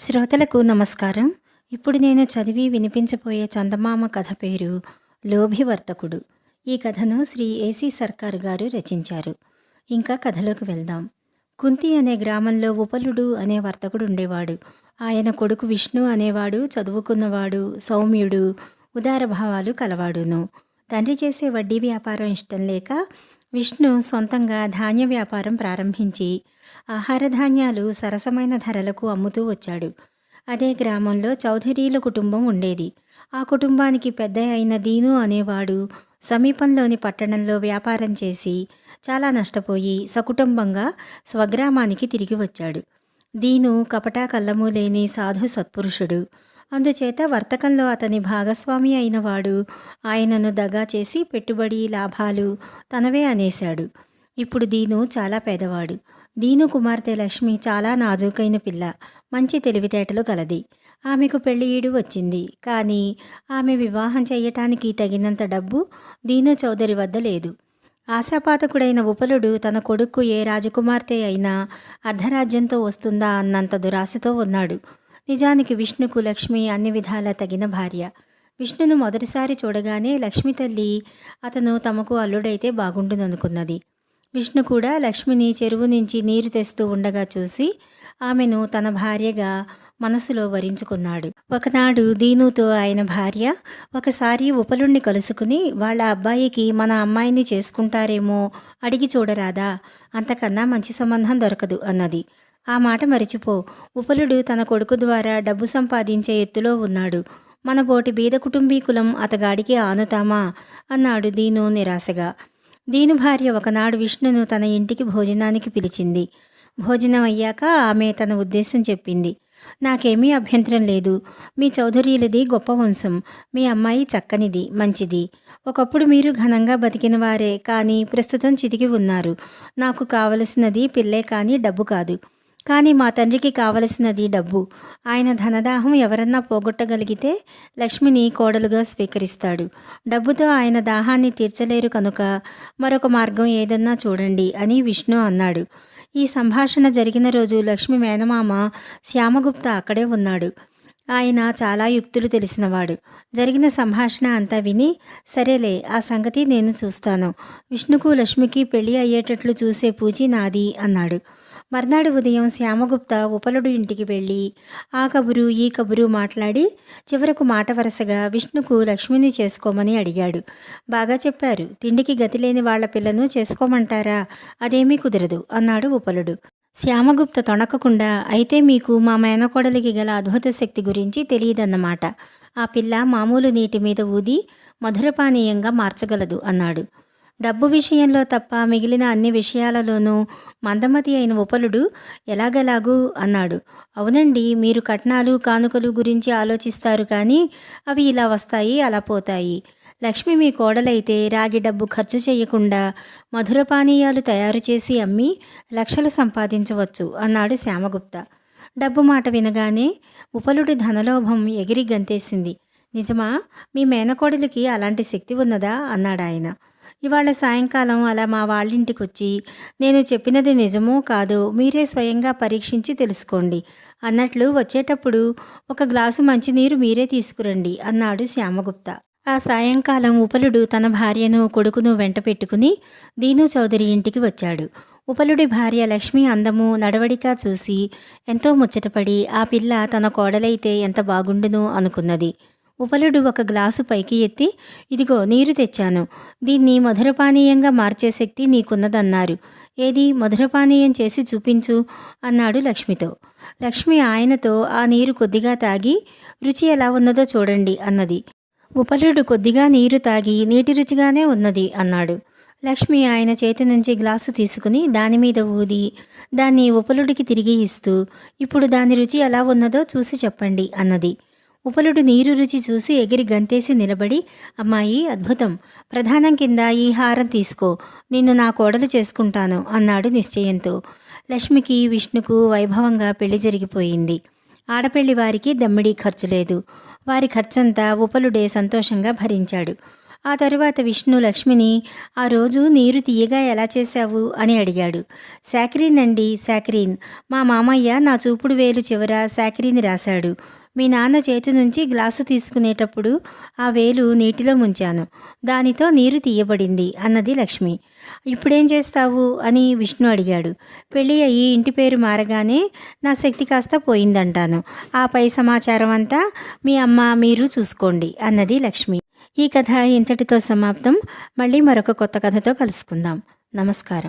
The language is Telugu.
శ్రోతలకు నమస్కారం. ఇప్పుడు నేను చదివి వినిపించబోయే చందమామ కథ పేరు లోభివర్తకుడు. ఈ కథను శ్రీ ఏసీ సర్కార్ గారు రచించారు. ఇంకా కథలోకి వెళ్దాం. కుంతి అనే గ్రామంలో ఉపలుడు అనే వర్తకుడు ఉండేవాడు. ఆయన కొడుకు విష్ణు అనేవాడు చదువుకున్నవాడు సౌమ్యుడు ఉదార భావాలు కలవాడును. తండ్రి చేసే వడ్డీ వ్యాపారం ఇష్టం లేక విష్ణు సొంతంగా ధాన్య వ్యాపారం ప్రారంభించి ఆహార ధాన్యాలు సరసమైన ధరలకు అమ్ముతూ వచ్చాడు. అదే గ్రామంలో చౌధరీల కుటుంబం ఉండేది. ఆ కుటుంబానికి పెద్ద అయిన దీను అనేవాడు సమీపంలోని పట్టణంలో వ్యాపారం చేసి చాలా నష్టపోయి సకుటుంబంగా స్వగ్రామానికి తిరిగి వచ్చాడు. దీను కపటా కళ్ళము లేని సాధు సత్పురుషుడు. అందుచేత వర్తకంలో అతని భాగస్వామి అయినవాడు ఆయనను దగా చేసి పెట్టుబడి లాభాలు తనవే అనేశాడు. ఇప్పుడు దీను చాలా పేదవాడు. దీను కుమార్తె లక్ష్మి చాలా నాజూకైన పిల్ల. మంచి తెలివితేటలు కలది ఆమెకు పెళ్ళి ఈడు వచ్చింది. కానీ ఆమె వివాహం చేయటానికి తగినంత డబ్బు దీను చౌదరి వద్ద లేదు. ఆశాపాతకుడైన ఉపలుడు తన కొడుకు ఏ రాజకుమార్తె అయినా అర్ధరాజ్యంతో వస్తుందా అన్నంత దురాశతో ఉన్నాడు. నిజానికి విష్ణుకు లక్ష్మి అన్ని విధాలా తగిన భార్య. విష్ణును మొదటిసారి చూడగానే లక్ష్మి తల్లి అతను తమకు అల్లుడైతే బాగుండుననుకున్నది. విష్ణు కూడా లక్ష్మిని చెరువు నుంచి నీరు తెస్తూ ఉండగా చూసి ఆమెను తన భార్యగా మనసులో వరించుకున్నాడు. ఒకనాడు దీనుతో ఆయన భార్య ఒకసారి ఉపలుణ్ణి కలుసుకుని వాళ్ళ అబ్బాయికి మన అమ్మాయిని చేసుకుంటారేమో అడిగి చూడరాదా అంతకన్నా మంచి సంబంధం దొరకదు అన్నది. ఆ మాట మరిచిపో. ఉపలుడు తన కొడుకు ద్వారా డబ్బు సంపాదించే ఎత్తులో ఉన్నాడు. మన బోటి బీద కుటుంబీకులం అతగాడికి ఆనుతామా? అన్నాడు దీను నిరాశగా. దీను భార్య ఒకనాడు విష్ణును తన ఇంటికి భోజనానికి పిలిచింది. భోజనం అయ్యాక ఆమె తన ఉద్దేశం చెప్పింది. నాకేమీ అభ్యంతరం లేదు. మీ చౌదరీలది గొప్ప వంశం. మీ అమ్మాయి చక్కనిది మంచిది. ఒకప్పుడు మీరు ఘనంగా బతికిన వారే కానీ ప్రస్తుతం చితికి ఉన్నారు. నాకు కావలసినది పిల్లే కానీ డబ్బు కాదు. కానీ మా తండ్రికి కావలసినది డబ్బు. ఆయన ధనదాహం ఎవరన్నా పోగొట్టగలిగితే లక్ష్మిని కోడలుగా స్వీకరిస్తాడు. డబ్బుతో ఆయన దాహాన్ని తీర్చలేరు కనుక మరొక మార్గం ఏదన్నా చూడండి అని విష్ణు అన్నాడు. ఈ సంభాషణ జరిగిన రోజు లక్ష్మి మేనమామ శ్యామగుప్త అక్కడే ఉన్నాడు. ఆయన చాలా యుక్తులు తెలిసినవాడు. జరిగిన సంభాషణ అంతా విని సరేలే ఆ సంగతి నేను చూస్తాను. విష్ణుకు లక్ష్మికి పెళ్ళి అయ్యేటట్లు చూసే పూచి నాది అన్నాడు. మర్నాడు ఉదయం శ్యామగుప్త ఉపలుడు ఇంటికి వెళ్ళి ఆ కబురు ఈ కబురు మాట్లాడి చివరకు మాట వరుసగా విష్ణుకు లక్ష్మిని చేసుకోమని అడిగాడు. బాగా చెప్పారు. తిండికి గతి లేని వాళ్ళ పిల్లను చేసుకోమంటారా? అదేమీ కుదరదు అన్నాడు ఉపలుడు. శ్యామగుప్త తొణకకుండా అయితే మీకు మా మేనకోడలికి గల అద్భుత శక్తి గురించి తెలియదన్నమాట. ఆ పిల్ల మామూలు నీటి మీద ఊది మధురపానీయంగా మార్చగలదు అన్నాడు. డబ్బు విషయంలో తప్ప మిగిలిన అన్ని విషయాలలోనూ మందమతి అయిన ఉపలుడు ఎలాగలాగు అన్నాడు. అవునండి మీరు కట్నాలు కానుకలు గురించి ఆలోచిస్తారు కానీ అవి ఇలా వస్తాయి అలా పోతాయి. లక్ష్మి మీ కోడలైతే రాగి డబ్బు ఖర్చు చేయకుండా మధుర పానీయాలు తయారు చేసి అమ్మి లక్షలు సంపాదించవచ్చు అన్నాడు శ్యామగుప్త. డబ్బు మాట వినగానే ఉపలుడి ధనలోభం ఎగిరి గంతేసింది. నిజమా మీ మేనకోడలికి అలాంటి శక్తి ఉన్నదా? అన్నాడు ఆయన ఇవాళ సాయంకాలం అలా మా వాళ్ళింటికి వచ్చి నేను చెప్పినది నిజమో కాదో మీరే స్వయంగా పరీక్షించి తెలుసుకోండి. అన్నట్లు వచ్చేటప్పుడు ఒక గ్లాసు మంచినీరు మీరే తీసుకురండి అన్నాడు శ్యామగుప్త. ఆ సాయంకాలం ఉపలుడు తన భార్యను కొడుకును వెంట పెట్టుకుని దీను చౌదరి ఇంటికి వచ్చాడు. ఉపలుడి భార్య లక్ష్మి అందము నడవడిక చూసి ఎంతో ముచ్చటపడి ఆ పిల్ల తన కోడలైతే ఎంత బాగుండును అనుకున్నది. ఉపలుడు ఒక గ్లాసు పైకి ఎత్తి ఇదిగో నీరు తెచ్చాను. దీన్ని మధురపానీయంగా మార్చే శక్తి నీకున్నదన్నారు. ఏది? మధురపానీయం చేసి చూపించు అన్నాడు లక్ష్మితో. లక్ష్మి ఆయనతో ఆ నీరు కొద్దిగా తాగి రుచి ఎలా ఉన్నదో చూడండి అన్నది. ఉపలుడు కొద్దిగా నీరు తాగి నీటి రుచిగానే ఉన్నది అన్నాడు. లక్ష్మి ఆయన చేతి నుంచి గ్లాసు తీసుకుని దాని మీద ఊది దాన్ని ఉపలుడికి తిరిగి ఇస్తూ ఇప్పుడు దాని రుచి ఎలా ఉన్నదో చూసి చెప్పండి అన్నది. ఉపలుడు నీరు రుచి చూసి ఎగిరి గంతేసి నిలబడి అమ్మాయి అద్భుతం. ప్రధానం కింద ఈ హారం తీసుకో. నిన్ను నా కోడలు చేసుకుంటాను అన్నాడు నిశ్చయంతో. లక్ష్మికి విష్ణుకు వైభవంగా పెళ్ళి జరిగిపోయింది. ఆడపెళ్ళి వారికి దమ్మిడీ ఖర్చు లేదు. వారి ఖర్చంతా ఉపలుడే సంతోషంగా భరించాడు. ఆ తరువాత విష్ణు లక్ష్మిని ఆ రోజు నీరు తీయగా ఎలా చేశావు? అని అడిగాడు. శాకరీన్ అండి శాకరీన్. మా మామయ్య నా చూపుడు వేలు చివర శాకరీని రాశాడు. మీ నాన్న చేతి నుంచి గ్లాసు తీసుకునేటప్పుడు ఆ వేలు నీటిలో ముంచాను. దానితో నీరు తీయబడింది అన్నది లక్ష్మి. ఇప్పుడేం చేస్తావు? అని విష్ణు అడిగాడు. పెళ్ళి అయ్యి ఇంటి పేరు మారగానే నా శక్తి కాస్త పోయిందంటాను. ఆ పై సమాచారం అంతా మీ అమ్మ మీరు చూసుకోండి అన్నది లక్ష్మి. ఈ కథ ఇంతటితో సమాప్తం. మళ్ళీ మరొక కొత్త కథతో కలుసుకుందాం. నమస్కారం.